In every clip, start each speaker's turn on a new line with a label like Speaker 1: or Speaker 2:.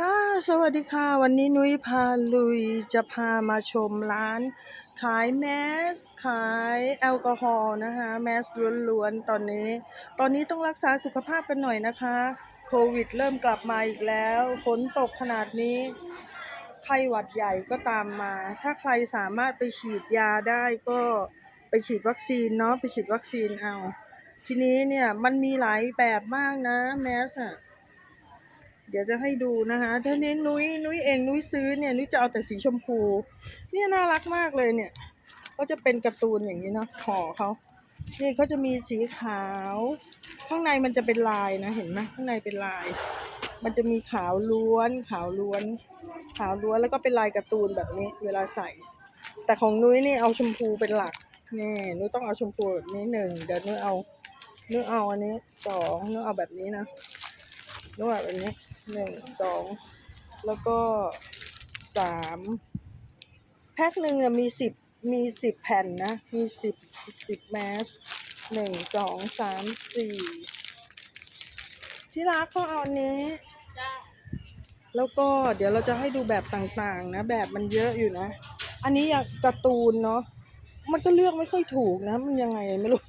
Speaker 1: ค่ะ สวัสดีค่ะ วันนี้นุ้ยพาลุยจะพามาชมร้าน ขายแมส ขายแอลกอฮอล์นะคะ แมสล้วนๆ ตอนนี้ ตอนนี้ต้องรักษาสุขภาพกันหน่อยนะคะ โควิดเริ่มกลับมาอีกแล้ว ฝนตกขนาดนี้ ไข้หวัดใหญ่ก็ตามมา ถ้าใครสามารถไปฉีดยาได้ก็ไปฉีดวัคซีนเนาะ ไปฉีดวัคซีนเอา ทีนี้เนี่ยมันมีหลายแบบมากนะแมสอะ เดี๋ยวจะให้ดูนะคะท่านี้นุ้ยนุ้ยเองนุ้ยซื้อเนี่ยนุ้ยจะเอาแต่สีชมพู เนี่ยน่ารักมากเลยเนี่ย ก็จะเป็นการ์ตูนอย่างนี้เนาะห่อเขานี่เขาจะมีสีขาว ข้างในมันจะเป็นลายนะเห็นไหมข้างในเป็นลาย มันจะมีขาวล้วน ขาวล้วน ขาวล้วนแล้วก็เป็นลายการ์ตูนแบบนี้ เวลาใส่ แต่ของนุ้ยนี่เอาชมพูเป็นหลักนี่นุ้ยต้องเอาชมพูแบบนี้หนึ่งเดี๋ยวนุ้ยเอานุ้ยเอาอันนี้สองนุ้ยเอาแบบนี้นะนุ้ยแบบนี้ หนึ่งสองแล้วก็สามแพ็คหนึ่งมีสิบมีสิบแผ่นนะ มีสิบสิบแมสหนึ่งสองสามสี่ที่รักเขาเอาอันนี้ แล้วก็เดี๋ยวเราจะให้ดูแบบต่างๆนะ แบบมันเยอะอยู่นะ อันนี้อยากการ์ตูนเนาะมันก็เลือกไม่ค่อยถูกนะ มันยังไงไม่รู้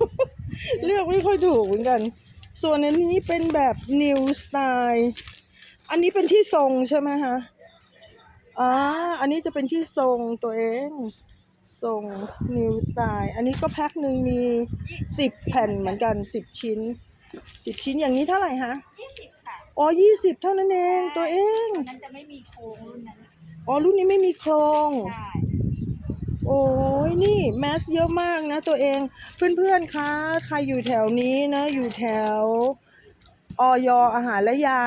Speaker 1: เลือกไม่ค่อยถูกเหมือนกัน ส่วนอันนี้เป็นแบบ new style อันนี้เป็นที่ทรงใช่ไหมคะอ่าอันนี้จะเป็นที่ทรงตัวเองทรง new style อันนี้ก็แพ็คหนึ่งมีสิบแผ่นเหมือนกันสิบชิ้นสิบชิ้นอย่างนี้เท่าไหร่คะ
Speaker 2: ยี่สิบค่ะ
Speaker 1: อ๋อยี่สิบเท่านั้นเองตัวเอง
Speaker 2: รุ่นนั้นจะไม่มีโครงรุ่นนั้น
Speaker 1: อ๋อรุ่นนี้ไม่มีโครง
Speaker 2: ใช่
Speaker 1: โอ้ยนี่แมสเยอะมากนะตัวเองเพื่อนๆคะใครอยู่แถวนี้นะ อยู่แถวออยอาหารและยา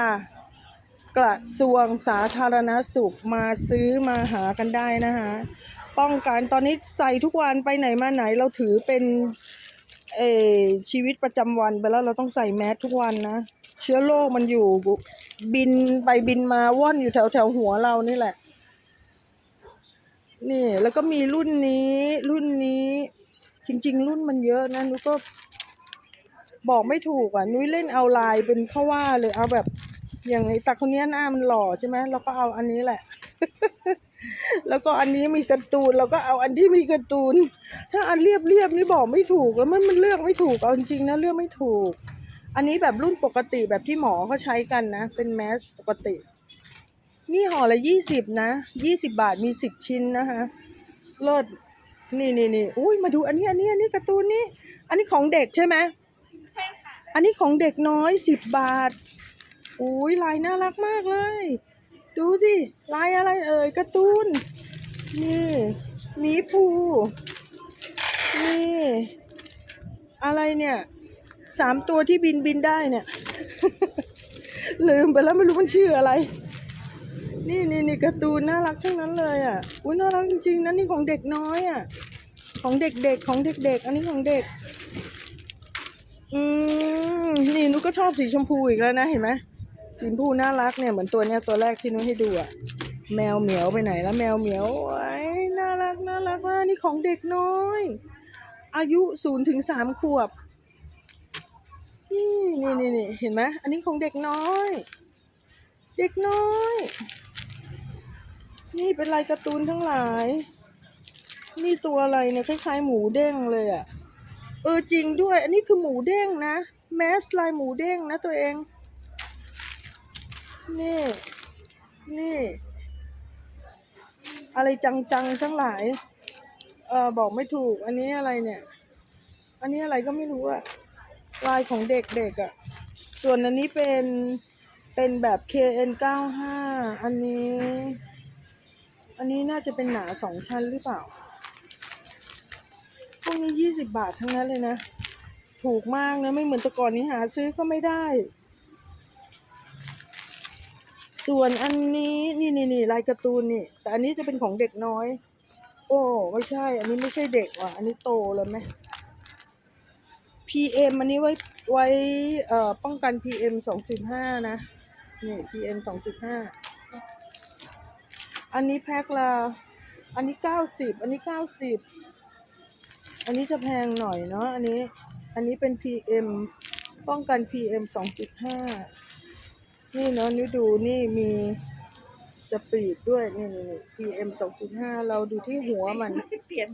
Speaker 1: กระทรวงสาธารณสุขมาซื้อมาหากันได้นะคะป้องกันตอนนี้ใส่ทุกวันไปไหนมาไหนเราถือเป็นเออชีวิตประจำวันไปแล้วเราต้องใส่แมสทุกวันนะ เชื้อโรคมันอยู่บินไปบินมาว่อนอยู่แถวแถวหัวเรานี่แหละ นี่แล้วก็มีรุ่นนี้รุ่นนี้ จริง ๆ รุ่นมันเยอะนะนุ้ยก็ บอกไม่ถูกอะ นุ้ยเล่นเอาลายเป็นข้าว่าเลยเอาแบบ อย่างไอ้ตาคนเนี้ยหน้ามันหล่อใช่ไหมเราก็เอาอันนี้แหละ แล้วก็อันนี้มีการ์ตูนเราก็เอาอันที่มีการ์ตูน ถ้าอันเรียบเรียบๆนี่บอกไม่ถูกแล้วมันมันเลือกไม่ถูกเอาจริงๆนะเลือกไม่ถูก อันนี้แบบรุ่นปกติแบบที่หมอเขาใช้กันนะ เป็นแมสปกติ นี่ห่อละยี่สิบนะยี่สิบาทมีสิบชิ้นนะคะเลิศนี่นี่นี่อุ้ยมาดูอันนี้อันนี้อันนี้การ์ตูนนี่อันนี้ของเด็กใช่ไหม
Speaker 2: ใช่ค่ะ
Speaker 1: อันนี้ของเด็กน้อยสิบบาท อุ้ยลายน่ารักมากเลย ดูสิลายอะไรเอ่ยการ์ตูนนี่มีภูนี่อะไรเนี่ยสามตัวที่บินบินได้เนี่ย ลืมไปแล้วไม่รู้มันชื่ออะไร นี่นี่นี่การ์ตูนน่ารักทั้งนั้นเลยอะอุ้ยน่ารักจริงๆนะนี่ของเด็กน้อยอะ ของเด็กๆของเด็ก ๆ อันนี้ของเด็ก อืมนี่นุกก็ชอบสีชมพูอีกแล้วนะเห็นไหม สีชมพูน่ารักเนี่ยเหมือนตัวเนี้ยตัวแรกที่นุ้ยให้ดูอะแมวเหมียวไปไหนแล้วแมวเหมียวโอ้ยน่ารักน่ารักมากนี่ของเด็กน้อย อายุศูนย์ถึงสามขวบนี่นี่นี่นี่เห็นไหมอันนี้ของเด็กน้อย เด็กน้อย นี่เป็นลายการ์ตูนทั้งหลายนี่ตัวอะไรเนี่ยคล้ายๆหมูเด้งเลยอะเออจริงด้วย อันนี้คือหมูเด้งนะแมสลายหมูเด้งนะตัวเอง นี่ นี่ อะไรจังๆทั้งหลาย เออบอกไม่ถูก อันนี้อะไรเนี่ย อันนี้อะไรก็ไม่รู้อะลายของเด็กๆอะส่วนอันนี้เป็นเป็นแบบ KN95 อันนี้ อันนี้น่าจะเป็นหนาสองชั้นหรือเปล่า พวกนี้ยี่สิบบาททั้งนั้นเลยนะ ถูกมากนะ ไม่เหมือนแต่ก่อนนี้หาซื้อก็ไม่ได้ ส่วนอันนี้นี่นี่นี่ลายการ์ตูนนี่ แต่อันนี้จะเป็นของเด็กน้อย โอ้ไม่ใช่ อันนี้ไม่ใช่เด็กว่ะ อันนี้โตแล้วไหม PM อันนี้ไว้ไว้เอ่อป้องกัน PM สองจุดห้านะ นี่ PM สองจุดห้าอันนี้แพ็คละอันนี้เก้าสิบอันนี้เก้าสิบอันนี้จะแพงหน่อยเนาะอันนี้ อันนี้เป็น PM ป้องกัน PM 2.5 นี่เนาะนี่ดูนี่มีสปีดด้วยนี่นี่นี่ PM 2.5เราดูที่หัวมัน
Speaker 2: เปลี่ยน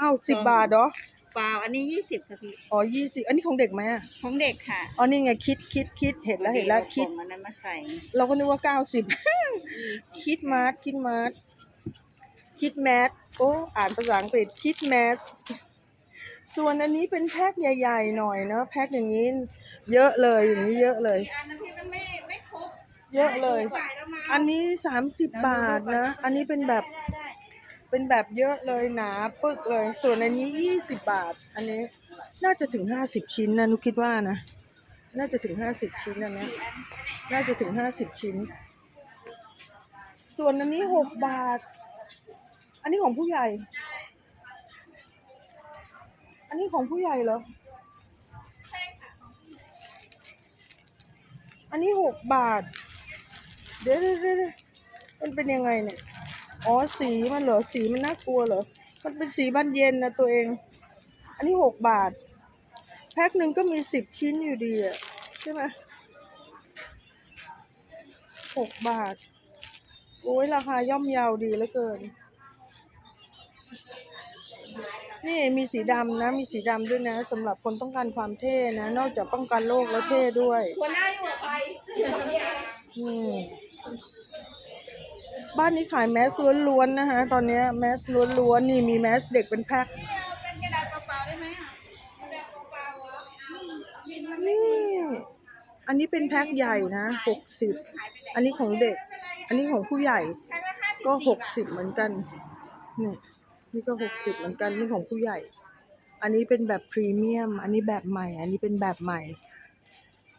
Speaker 1: อ้าวสิบบาทเหรอ
Speaker 2: เปล่าอันนี้ยี่สิบค่ะพี่
Speaker 1: อ๋อยี่สิบอันนี้ของเด็กไหมอะ
Speaker 2: ของเด็กค่ะ
Speaker 1: อ๋อนี่ไงคิดคิดคิดเห็นแล้วเห็นแล้วคิด
Speaker 2: เอาของอันนั้นมาใส่
Speaker 1: เราก็นึกว่าเก้าสิบคิดมาร์ทคิดมาร์ทคิดแมทโอ้อ่านภาษาอังกฤษคิดแมทส่วนอันนี้เป็นแพ็คใหญ่ ๆ หน่อยเนอะแพ็คอย่างนี้ เยอะเลยอย่างนี้เยอะเลย เยอะเลย อันนี้สามสิบบาทนะ อันนี้เป็นแบบ เป็นแบบเยอะเลยหนาปึกเลย ส่วนอันนี้ยี่สิบบาท อันนี้น่าจะถึงห้าสิบชิ้นนะนุกคิดว่านะ น่าจะถึงห้าสิบชิ้นอันเนี้ยน่าจะถึงห้าสิบชิ้น ส่วนอันนี้หกบาท อันนี้ของผู้ใหญ่ อันนี้ของผู้ใหญ่เหรออันนี้หกบาท เดี๋ยวเดี๋ยวเดี๋ยวเดี๋ยวมันเป็นยังไงเนี่ย อ๋อ สีมันเหรอ สีมันน่ากลัวเหรอ มันเป็นสีบานเย็นนะตัวเอง อันนี้หกบาท แพ็คหนึ่งก็มีสิบชิ้นอยู่ดีอะใช่ไหมหกบาท โอ้ยราคาย่อมเยาวดีเหลือเกิน นี่มีสีดำนะ มีสีดำด้วยนะสำหรับคนต้องการความเท่นะ นอกจากป้องกันโรคแล้วเท่ด้วย
Speaker 2: หัวหน้าอยู่กับใคร
Speaker 1: อืม บ้านนี้ขายแมสล้วนๆนะคะ ตอนนี้แมสล้วนๆนี่มีแมสเด็กเป็นแพ็ค
Speaker 2: นี่อันนี้
Speaker 1: เป็นแพ็คใหญ่นะหกสิบอันนี้ของเด็ก อันนี้ของผู้ใหญ่ ก็หกสิบเหมือนกัน นี่นี่ก็หกสิบเหมือนกันนี่ของผู้ใหญ่ อันนี้เป็นแบบพรีเมียม อันนี้แบบใหม่ อันนี้เป็นแบบใหม่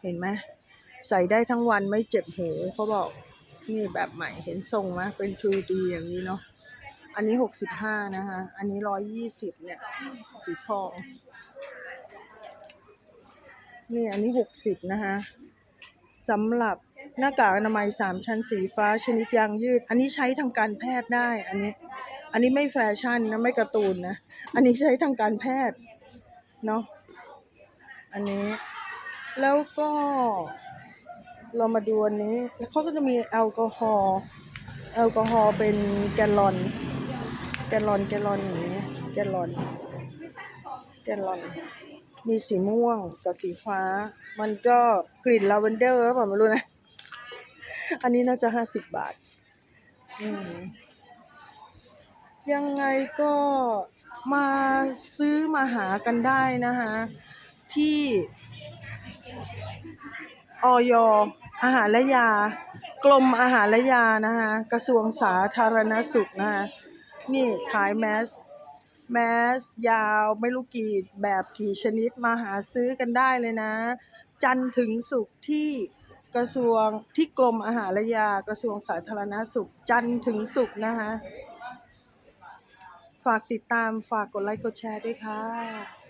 Speaker 1: เห็นไหมใส่ได้ทั้งวันไม่เจ็บหูเขาบอก นี่แบบใหม่เห็นทรงไหมเป็น 3D อย่างนี้เนาะอันนี้หกสิบห้านะคะ อันนี้ร้อยยี่สิบเนี่ย สีทอง นี่อันนี้หกสิบนะคะสำหรับหน้ากากอนามัยสามชั้นสีฟ้าชนิดยางยืด อันนี้ใช้ทางการแพทย์ได้ อันนี้ อันนี้ไม่แฟชั่นนะไม่การ์ตูนนะ อันนี้ใช้ทางการแพทย์เนาะ อันนี้ แล้วก็ เรามาดูอันนี้ แล้วเขาก็จะมีแอลกอฮอล์แอลกอฮอล์เป็นแกลลอน แกลลอนแกลลอนอย่างนี้แกลลอน แกลลอน มีสีม่วงกับสีฟ้า มันก็กลิ่นลาเวนเดอร์หรือเปล่าไม่รู้นะ อันนี้น่าจะห้าสิบบาท ยังไงก็มาซื้อมาหากันได้นะคะที่ ออยอาหารและยากรมอาหารและยานะคะกระทรวงสาธารณสุขนะคะนี่ขายแมสแมสยาวไม่รู้กี่แบบกี่ชนิดมาหาซื้อกันได้เลยนะ จันถึงศุกร์ที่กระทรวงที่กรมอาหารและยากระทรวงสาธารณสุข จันถึงศุกร์นะคะ ฝากติดตามฝากกดไลค์กดแชร์ด้วยค่ะ